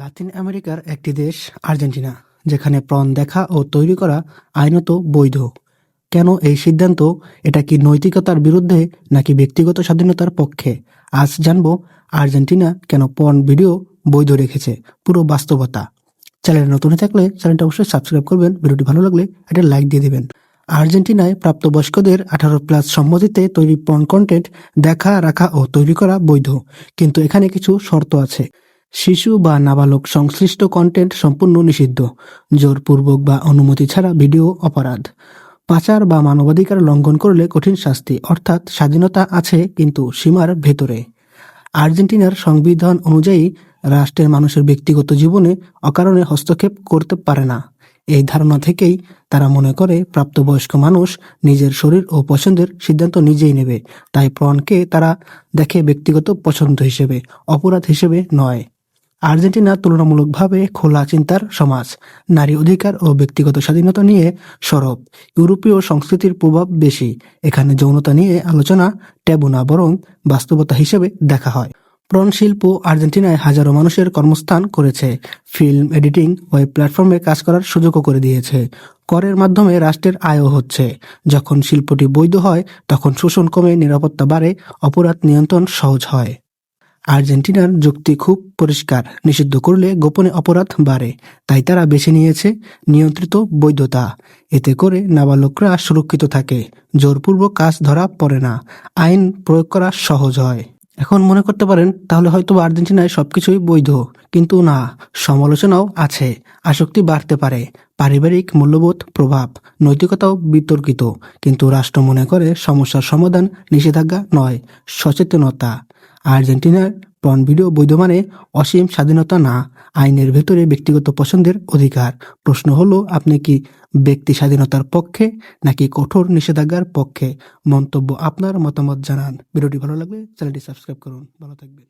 লাতিন আমেরিকার একটি দেশ, আর্জেন্টিনা, যেখানে প্রণ দেখা ও তৈরি করা আইনত বৈধ। কেন এই সিদ্ধান্ত? এটা কি নৈতিকতার বিরুদ্ধে নাকি ব্যক্তিগত স্বাধীনতার পক্ষে? আজ জানব আর্জেন্টিনা কেন পর্ন ভিডিও বৈধ রেখেছে, পুরো বাস্তবতা। চ্যানেলে নতুন থাকলে চ্যানেলটা অবশ্যই সাবস্ক্রাইব করবেন, ভিডিওটি ভালো লাগলে একটা লাইক দিয়ে দিবেন। আর্জেন্টিনায় প্রাপ্তবয়স্কদের আঠারো প্লাস সম্মতিতে তৈরি পর্ন কন্টেন্ট দেখা, রাখা ও তৈরি করা বৈধ। কিন্তু এখানে কিছু শর্ত আছে। শিশু বা নাবালক সংশ্লিষ্ট কন্টেন্ট সম্পূর্ণ নিষিদ্ধ, জোরপূর্বক বা অনুমতি ছাড়া ভিডিও অপরাধ। পাচার বা মানবাধিকার লঙ্ঘন করলে কঠিন শাস্তি, অর্থাৎ স্বাধীনতা আছে কিন্তু সীমার ভেতরে। আর্জেন্টিনার সংবিধান অনুযায়ী রাষ্ট্রের মানুষের ব্যক্তিগত জীবনে অকারণে হস্তক্ষেপ করতে পারে না। এই ধারণা থেকেই তারা মনে করে প্রাপ্তবয়স্ক মানুষ নিজের শরীর ও পছন্দের সিদ্ধান্ত নিজেই নেবে। তাই প্রণকে তারা দেখে ব্যক্তিগত পছন্দ হিসেবে, অপরাধ হিসেবে নয়। আর্জেন্টিনা তুলনামূলকভাবে খোলা চিন্তার সমাজ, নারী অধিকার ও ব্যক্তিগত স্বাধীনতা নিয়ে সরব। ইউরোপীয় সংস্কৃতির প্রভাব বেশি। এখানে যৌনতা নিয়ে আলোচনা ট্যাবু না বরং বাস্তবতা হিসেবে দেখা হয়। প্রণ শিল্প আর্জেন্টিনায় হাজারো মানুষের কর্মস্থান করেছে। ফিল্ম, এডিটিং, ওয়েব প্ল্যাটফর্মে কাজ করার সুযোগও করে দিয়েছে। করের মাধ্যমে রাষ্ট্রের আয়ও হচ্ছে। যখন শিল্পটি বৈধ হয়, তখন শোষণ কমে, নিরাপত্তা বাড়ে, অপরাধ নিয়ন্ত্রণ সহজ হয়। আর্জেন্টিনার যুক্তি খুব পরিষ্কার। নিষিদ্ধ করলে গোপনে অপরাধ বাড়ে, তাই তারা বেছে নিয়েছে নিয়ন্ত্রিত বৈধতা। এতে করে নাবালকরা সুরক্ষিত থাকে, জোরপূর্বক কাজ ধরা পড়ে না, আইন প্রয়োগ করা সহজ হয়। এখন মনে করতে পারেন, তাহলে হয়তো আর্জেন্টিনায় সবকিছুই বৈধ। কিন্তু না, সমালোচনাও আছে। আসক্তি বাড়তে পারে। পারিবারিক মূল্যবোধ, প্রভাব, নৈতিকতাও বিতর্কিত। কিন্তু রাষ্ট্র মনে করে সমস্যার সমাধান নিষেধাজ্ঞা নয়, সচেতনতা। আর্জেন্টিনার পর্ন ভিডিও বৈধ মানে অসীম স্বাধীনতা না, আইনের ভেতরে ব্যক্তিগত পছন্দের অধিকার। প্রশ্ন হলো, আপনি কি ব্যক্তি স্বাধীনতার পক্ষে নাকি কঠোর নিষেধাজ্ঞার পক্ষে? মন্তব্য আপনার মতামত জানান। ভিডিওটি ভালো লাগলে চ্যানেলটি সাবস্ক্রাইব করুন। ভালো থাকবেন।